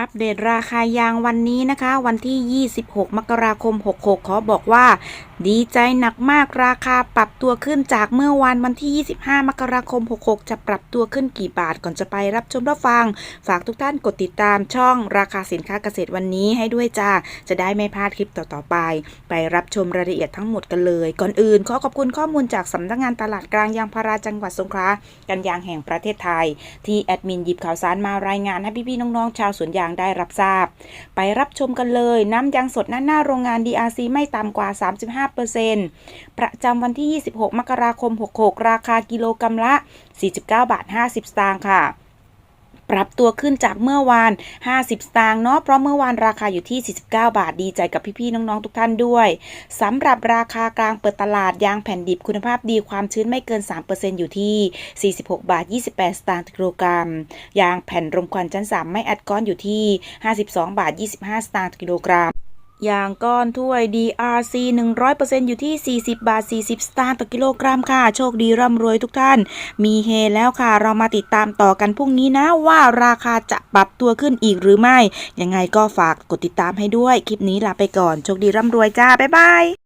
อัปเดตราคายางวันนี้นะคะ วันที่ 26 มกราคม 66 ขอบอกว่า ดีใจหนักมากราคาปรับตัวขึ้นจากเมื่อวานวันที่ 25 มกราคม 66 จะปรับตัวขึ้นกี่บาทก่อนจะไปรับชมรับฟัง ฝากทุกท่านกดติดตามช่องราคาสินค้าเกษตรวันนี้ให้ด้วยจ้า จะได้ไม่พลาดคลิปต่อๆไป ไปรับชมรายละเอียดทั้งหมดกันเลย ก่อนอื่นขอขอบคุณข้อมูลจากสำนักงานตลาดกลางยางพาราจังหวัดสงขลากันยางแห่งประเทศไทย ที่แอดมินหยิบข่าวสารมารายงานให้พี่ๆน้องๆชาวสวนยางได้รับทราบ ไปรับชมกันเลย น้ำยางสดหน้าหน้าโรงงาน DRC ไม่ต่ำกว่า 35%ประจำวันที่ 26 มกราคม 66 ราคากิโลกรัมละ 49 บาท 50 สตางค์ค่ะ ปรับตัวขึ้นจากเมื่อวาน 50 สตางค์เนาะเพราะเมื่อวานราคาอยู่ที่ 49 บาทดีใจกับพี่ๆน้องๆทุกท่านด้วยสำหรับราคากลางเปิดตลาดยางแผ่นดิบคุณภาพดีความชื้นไม่เกิน 3%อยู่ที่ 46 บาท 28 สตางค์ต่อกิโลกรัม ยางแผ่นรมควันชั้น 3 ไม่อัดก้อนอยู่ที่ 52 บาท 25 สตางค์ต่อกิโลกรัม ยางก้อนถ้วย DRC 100%อยู่ที่ 40 บาท 40 สตางค์ต่อกิโลกรัมค่ะ โชคดีร่ำรวยทุกท่าน มีเฮแล้วค่ะ เรามาติดตามต่อกันพรุ่งนี้นะ ว่าราคาจะปรับตัวขึ้นอีกหรือไม่ ยังไงก็ฝากกดติดตามให้ด้วย คลิปนี้ลาไปก่อน โชคดีร่ำรวยจ้า บ๊ายบาย